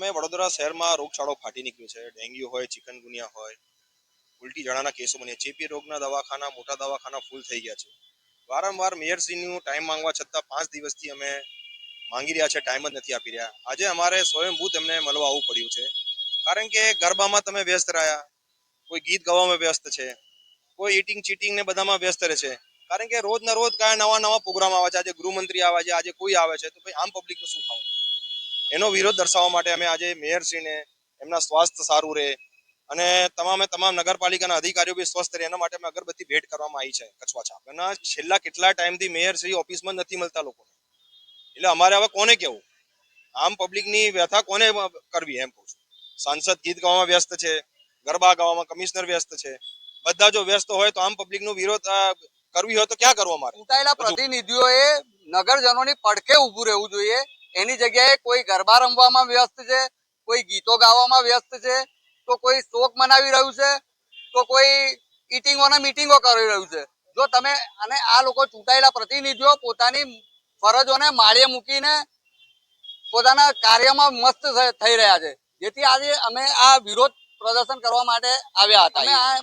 અમે વડોદરા શહેરમાં રોગચાળો ફાટી નીકળ્યો છે. ડેન્ગ્યુ હોય, ચિકનગુનિયા હોય, ઉલટી જણાના કેસો બન્યા. ચેપી રોગના દવાખાના, મોટા દવાખાના ફૂલ થઈ ગયા છે. વારંવાર મેયરશ્રીનું ટાઈમ માંગવા છતાં પાંચ દિવસથી અમે માંગી રહ્યા છે ટાઈમ જ નથી આપી રહ્યા. આજે અમારે સ્વયંભૂત એમને મળવા આવવું પડ્યું છે. કારણ કે ગરબામાં તમે વ્યસ્ત રહ્યા. કોઈ ગીત ગાવામાં વ્યસ્ત છે. કોઈ ઈટિંગ ચીટિંગ ને બધામાં વ્યસ્ત રહે છે. કારણ કે રોજ ના રોજ કયા નવા નવા પ્રોગ્રામ આવે છે. આજે ગૃહમંત્રી આવે છે, આજે કોઈ આવે છે. તો ભાઈ, આમ પબ્લિકનું શું ખાવું? એનો વિરોધ દર્શાવવા માટે અમે આજે મેયરશ્રીને એમના સ્વાસ્થ્ય સારું રહે અને તમામે તમામ નગરપાલિકાના અધિકારીઓ બી સ્વસ્થ રહે એના માટે અમે અગરબત્તી ભેટ કરવામાં આવી છે કચવા છાપ. અને છેલ્લા કેટલા ટાઈમથી મેયરશ્રી ઓફિસમાં નથી મળતા લોકોને એટલે અમારે હવે કોને કેવું આમ પબ્લિકની વ્યથા કોને કરવી એમ કહું છું. સાંસદ ગીત ગાવામાં વ્યસ્ત છે ગરબા ગાવામાં કમિશનર વ્યસ્ત છે. બધા જો વ્યસ્ત હોય તો આમ પબ્લિકનો વિરોધ કરવી હોય તો ક્યાં કરવો અમારે? ચૂંટાયેલા પ્રતિનિધિઓએ નગરજનોની પડખે ઊભું રહેવું જોઈએ. એની જગ્યાએ કોઈ ગરબા રમવામાં વ્યસ્ત છે, કોઈ ગીતો ગાવામાં વ્યસ્ત છે, તો કોઈ શોક મનાવી રહ્યું છે, તો કોઈ ઇટિંગોને મીટિંગો કરી રહ્યું છે. જો તમે અને આ લોકો ચૂંટાયેલા પ્રતિનિધિઓ પોતાની ફરજોને માળીએ મૂકીને પોતાના કાર્યમાં મસ્ત થઈ રહ્યા છે. જેથી આજે અમે આ વિરોધ પ્રદર્શન કરવા માટે આવ્યા હતા.